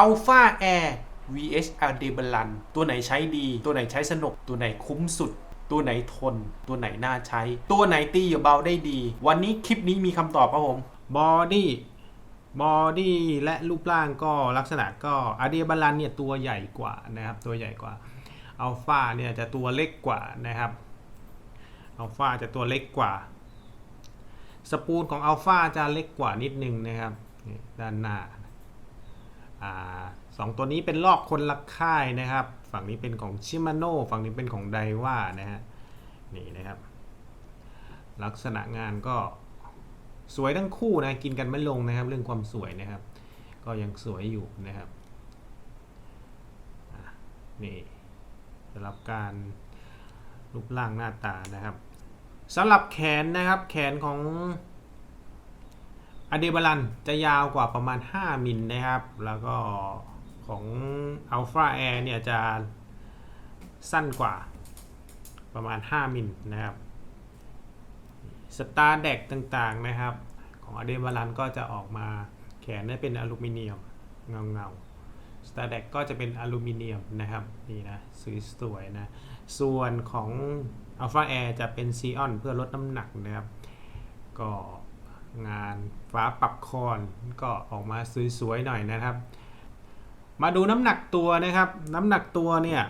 Alpha Air vs a d e b a l a n ตัวไหนใช้ดี ตัวไหนใช้สนุก ตัวไหนคุ้มสุด ตัวไหนทน ตัวไหนน่าใช้ ตัวไหนตีอย่เบาได้ดี วันนี้คลิปนี้มีคำตอบครับผมบอดี้บอดี้และรูปร่างก็ลักษณะก็อาเดียบาลันเนี่ยตัวใหญ่กว่านะครับ ตัวใหญ่กว่าอัลฟาเนี่ยจะตัวเล็กกว่านะครับอัลฟาจะตัวเล็กกว่า สปูลของอัลฟาจะเล็กกว่านิดนึงนะครับด้านหน้า สองตัวนี้เป็นลอกคนละค่ายนะครับ ฝั่งนี้เป็นของชิมาโน่ฝั่งนี้เป็นของไดว่านะฮะนี่นะครับ ลักษณะงานก็สวยทั้งคู่นะกินกันไม่ลงนะครับ เรื่องความสวยนะครับ ก็ยังสวยอยู่นะครับนี่สำหรับการรูปร่างหน้าตานะครับสำหรับแขนนะครับ แขนของ อเดบาลันจะยาวกว่าประมาณ 5 มิลนะครับ แล้วก็ของ Alpha Air เนี่ยจะสั้นกว่าประมาณ 5 มิลนะครับสตาร์แดกต่างๆนะครับ ของอเดบาลันก็จะออกมาแขนได้เป็นอลูมิเนียมเงาเงาสตาร์แดกก็จะเป็นอลูมิเนียมนะครับนี่นะสวยๆนะ ส่วนของ Alpha Air จะเป็นซีออนเพื่อลดน้ำหนักนะครับ ก็ งานฟ้าปรับคอนก็ออกมาสวยๆหน่อยนะครับ มาดูน้ำหนักตัวนะครับ น้ำหนักตัวเนี่ย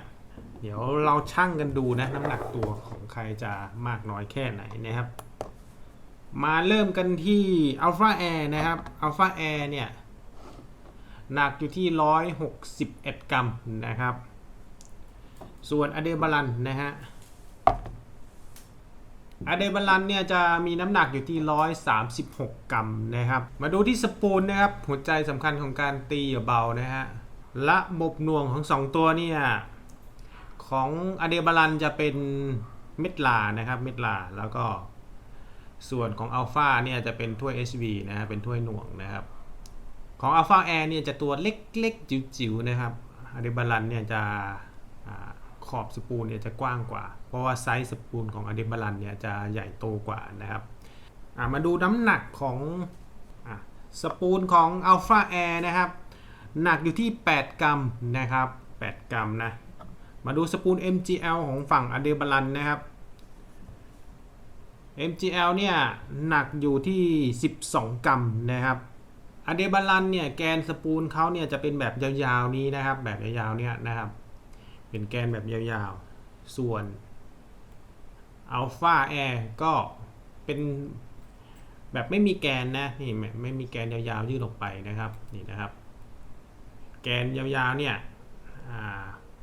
เดี๋ยวเราชั่งกันดูนะน้ำหนักตัวของใครจะมากน้อยแค่ไหนนะครับ มาเริ่มกันที่ Alpha Air นะครับ Alpha Air เนี่ยหนักอยู่ที่ 161 กรัมนะครับ ส่วนอเดบาลันนะฮะ อเดบาลันเนี่ยจะมีน้ำหนักอยู่ที่ 136 กรัมนะครับ มาดูที่สปูลนะครับ หัวใจสำคัญของการตีอย่าเบานะฮะระบบหน่วงของ 2 ตัวเนี่ยของอเดบาลันจะเป็นเม็ดลานะครับเม็ดลาแล้วก็ส่วนของอัลฟาเนี่ยจะเป็นถ้วย SV นะฮะเป็นถ้วยหน่วงนะครับ ของ Alpha Air เนี่ยจะตัวเล็กๆจิ๋วๆนะครับอเดบาลันเนี่ยจะ ขอบสปูลเนี่ยจะกว้างกว่า เพราะว่าไซส์สปูลของอเดบาลันเนี่ยจะใหญ่โตกว่านะครับมาดูน้ำหนักของอสปูลของ Alpha Air นะครับหนักอยู่ที่ 8 กรัมนะครับ 8 กรัมนะ มาดูสปูล MGL ของฝั่งอเดบาลันนะครับ MGL เนี่ยหนักอยู่ที่ 12 กรัมนะครับอเดบาลันเนี่ยแกนสปูลเขาเนี่ยจะเป็นแบบยาวๆนี้นะครับ แบบยาวๆเนี่ยนะครับ เป็นแกนแบบยาวๆ ส่วน Alpha Air ก็เป็นแบบไม่มีแกนนะนี่ไม่ไม่มีแกนยาวๆยื่นออกไปนะครับนี่นะครับ แกนยาวๆเนี่ย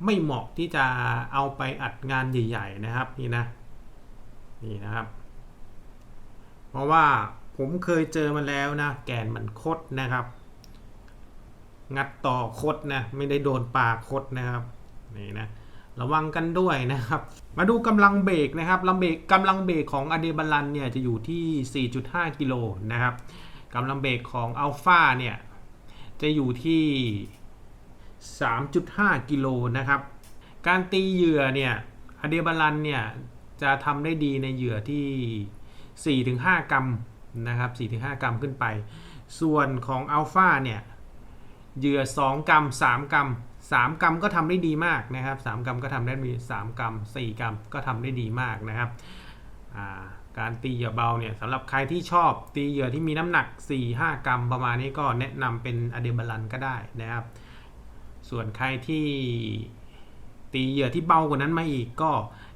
ไม่เหมาะที่จะเอาไปอัดงานใหญ่ ๆ นะครับนี่นะนี่นะครับ เพราะว่าผมเคยเจอมาแล้วนะ แกนมันคดนะครับ งัดต่อคดนะไม่ได้โดนปากคดนะครับ นี่นะระวังกันด้วยนะครับ มาดูกำลังเบรกนะครับลำเบรกกำลังเบรกของอเดบัลลันเนี่ยจะอยู่ที่ 4.5 กิโลนะครับกำลังเบรกของอัลฟาเนี่ยจะอยู่ที่ 3.5 กิโลนะครับ การตีเหยื่อเนี่ยอเดบัลลันเนี่ยจะทำได้ดีในเหยื่อที่ 4-5 กรัมนะครับ 4-5 กรัมขึ้นไป ส่วนของอัลฟาเนี่ยเหยื่อ 2 กรัม 3 กรัม 3 กรัมก็ทำได้ดีมากนะครับ3กรัมก็ทำได้มี3กรัม 4 กรัมก็ทำได้ดีมากนะครับาการตีเหยื่อเบาเนี่ยสำหรับใครที่ชอบตีเหยื่อที่มีน้ำหนัก 4-5 กรัมประมาณนี้ก็แนะนำเป็นอเดบาลันก็ได้นะครับ ส่วนใครที่ตีเหยื่อที่เบากว่านั้นมาอีกก็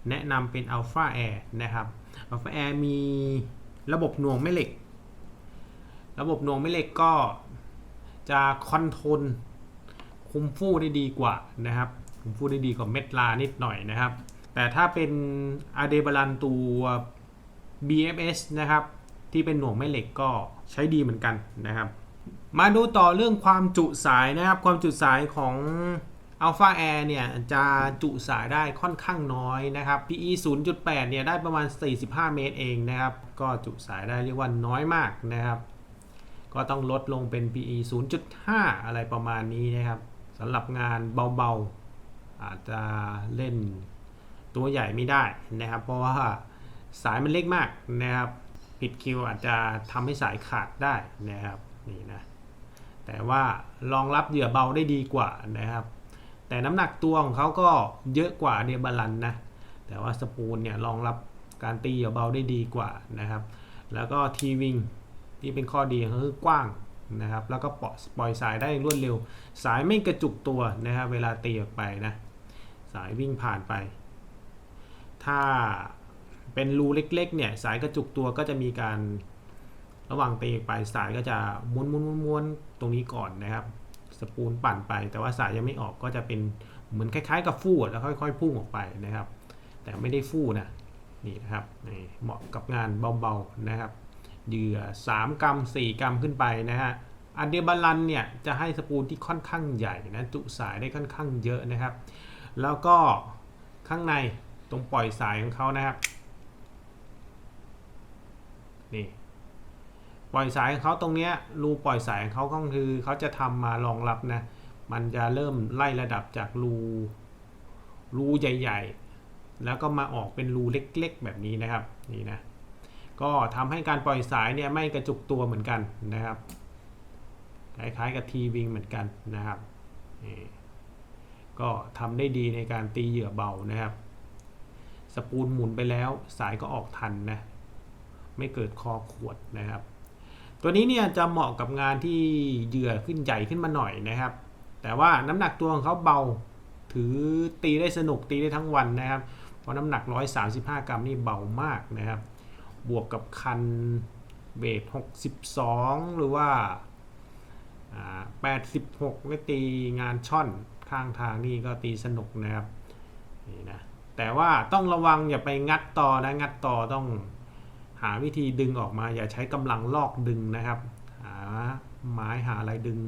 แนะนำเป็น Alpha Air นะครับ Alpha Air มีระบบหน่วงแม่เหล็ก ระบบหน่วงแม่เหล็กก็จะคอนโทรล คุมฟู่ได้ดีกว่านะครับคุมฟู่ได้ดีกว่าเม็ดลานิดหน่อยนะครับ แต่ถ้าเป็นอาเดบาลันตัว BFS นะครับ ที่เป็นหน่วงแม่เหล็กก็ใช้ดีเหมือนกันนะครับ มาดูต่อเรื่องความจุสายนะครับ ความจุสายของ Alpha Air เนี่ยจะจุสายได้ค่อนข้างน้อยนะครับ PE 0.8 เนี่ยได้ประมาณ 45 เมตรเองนะครับ ก็จุสายได้เรียกว่าน้อยมากนะครับ ก็ต้องลดลงเป็น PE 0.5 อะไรประมาณนี้นะครับ สำหรับงานเบาๆ อาจจะเล่นตัวใหญ่ไม่ได้นะครับ เพราะว่าสายมันเล็กมากนะครับ ผิดคิวอาจจะทำให้สายขาดได้นะครับนี่นะแต่ว่ารองรับเหยื่อเบาได้ดีกว่านะครับ แต่น้ำหนักตัวของเขาก็เยอะกว่าเดบาลันนะแต่ว่าสปูนเนี่ยรองรับการตีเหยื่อเบาได้ดีกว่านะครับ แล้วก็ทีวิงที่เป็นข้อดีของเขาคือกว้าง นะครับแล้วก็ปล่อยปล่อยสายได้รวดเร็ว สายไม่กระจุกตัวนะครับเวลาตีออกไปนะสายวิ่งผ่านไป ถ้าเป็นรูเล็กๆเนี่ยสายกระจุกตัวก็จะมีการระหว่างตีไปสายก็จะม้วนม้วนม้วนตรงนี้ก่อนนะครับ สปูนปั่นไป แต่ว่าสายยังไม่ออกก็จะเป็นเหมือนคล้ายๆ กับฟูดแล้วค่อยๆพุ่งออกไปนะครับ แต่ไม่ได้ฟูนะนี่นะครับเหมาะกับงานเบาๆนะครับ เหยื่อ 3 กรัม 4 กรัมขึ้นไปนะฮะอันเดียบาลันเนี่ยจะให้สปูนที่ค่อนข้างใหญ่นะจุสายได้ค่อนข้างเยอะนะครับ แล้วก็ข้างในตรงปล่อยสายของเขานะครับนี่ปล่อยสายของเขาตรงเนี้ยรูปล่อยสายของเขาก็คือเขาจะทำมารองรับนะมันจะเริ่มไล่ระดับจากรูรูใหญ่ ๆ แล้วก็มาออกเป็นรูเล็กๆ แบบนี้นะครับนี่นะ ก็ทำให้การปล่อยสายเนี่ยไม่กระจุกตัวเหมือนกันนะครับ คล้ายๆกับทีวิงเหมือนกันนะครับก็ทำได้ดีในการตีเหยื่อเบานะครับ สปูลหมุนไปแล้วสายก็ออกทันนะ ไม่เกิดคอขวดนะครับ ตัวนี้เนี่ยจะเหมาะกับงานที่เหยื่อขึ้นใหญ่ขึ้นมาหน่อยนะครับ แต่ว่าน้ำหนักตัวของเขาเบาถือตีได้สนุกตีได้ทั้งวันนะครับ เพราะน้ำหนัก 135 กรัมนี่เบามากนะครับ บวกกับคันเบส62 หรือว่า 86ไม่ตีงานช่อนข้างทางนี่ก็ตีสนุกนะครับนี่นะแต่ว่าต้องระวังอย่าไปงัดต่อนะงัดต่อต้องหาวิธีดึงออกมา อย่าใช้กำลังลอกดึงนะครับ หาไม้หาอะไรดึง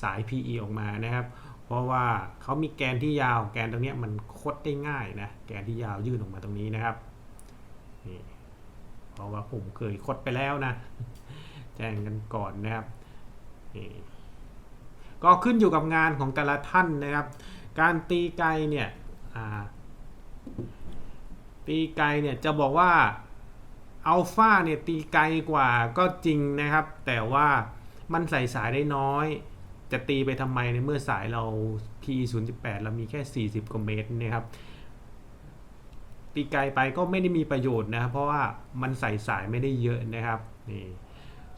สาย PE ออกมานะครับ เพราะว่าเขามีแกนที่ยาวแกนตรงนี้มันคดได้ง่ายนะแกนที่ยาวยื่นออกมาตรงนี้นะครับนี่ ราะว่าผมเคยคดไปแล้วนะ แจ้งกันก่อนนะครับ ก็ขึ้นอยู่กับงานของแต่ละท่านนะครับ การตีไกลเนี่ยตีไกลเนี่ยจะบอกว่าอัลฟาเนี่ยตีไกลกว่าก็จริงนะครับ แต่ว่ามันใส่สายได้น้อย จะตีไปทำไมในเมื่อสายเรา P 0 8เรามีแค่ 40กว่าเมตรนะครับ ตีไกลไปก็ไม่ได้มีประโยชน์นะครับเพราะว่ามันใส่สายไม่ได้เยอะนะครับนี่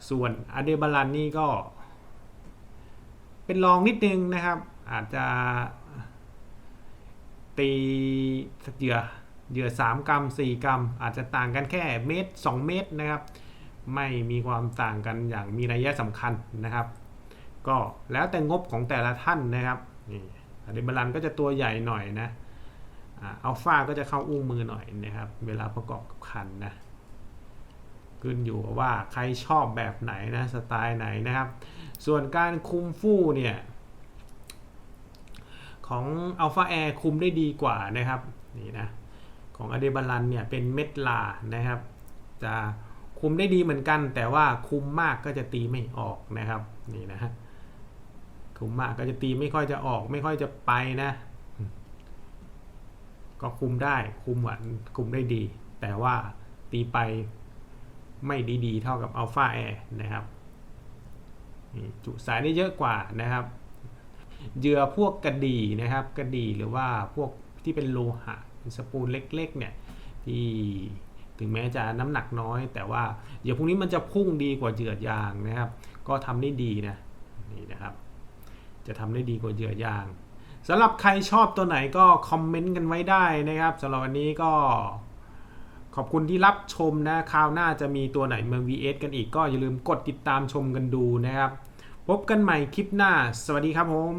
ส่วนอเดบาลันนี่ก็ เป็นรองนิดนึงนะครับ อาจจะตีเหยื่อเหยื่อ 3 กรัม 4 กรัม อาจจะต่างกันแค่เมตร 2 เมตรนะครับ ไม่มีความต่างกันอย่างมีนัยสำคัญนะครับ ก็แล้วแต่งบของแต่ละท่านนะครับนี่อเดบาลันก็จะตัวใหญ่หน่อยนะ อัลฟาก็จะเข้าอุ้งมือหน่อยนะครับ เวลาประกอบกับคันนะขึ้นอยู่ว่าใครชอบแบบไหนนะสไตล์ไหนนะครับ ส่วนการคุมฟู่เนี่ยของ Alpha Air คุมได้ดีกว่านะครับนี่นะของ a d e b a l a n เนี่ยเป็นเม็ดลานะครับ จะคุมได้ดีเหมือนกัน แต่ว่าคุมมากก็จะตีไม่ออกนะครับนี่นะฮะคุมมากก็จะตีไม่ค่อยจะออกไม่ค่อยจะไปนะ ก็คุมได้คุมหวานคุมได้ดี แต่ว่าตีไปไม่ดีๆ เท่ากับ Alpha Air นะครับจุสายได้เยอะกว่านะครับเหยื่อพวกกระดีนะครับกระดีหรือว่าพวกที่เป็นโลหะสปูลเล็กๆเนี่ยที่ถึงแม้จะน้ำหนักน้อย แต่ว่าเหยื่อพวกนี้มันจะพุ่งดีกว่าเหยื่อยางนะครับ ก็ทำได้ดีนะนี่นะครับ จะทำได้ดีกว่าเหยื่อยาง สำหรับใครชอบตัวไหนก็คอมเมนต์กันไว้ได้นะครับสำหรับวันนี้ก็ขอบคุณที่รับชมนะคราวหน้าจะมีตัวไหนมา VS กันอีกก็อย่าลืมกดติดตามชมกันดูนะครับ พบกันใหม่คลิปหน้า สวัสดีครับผม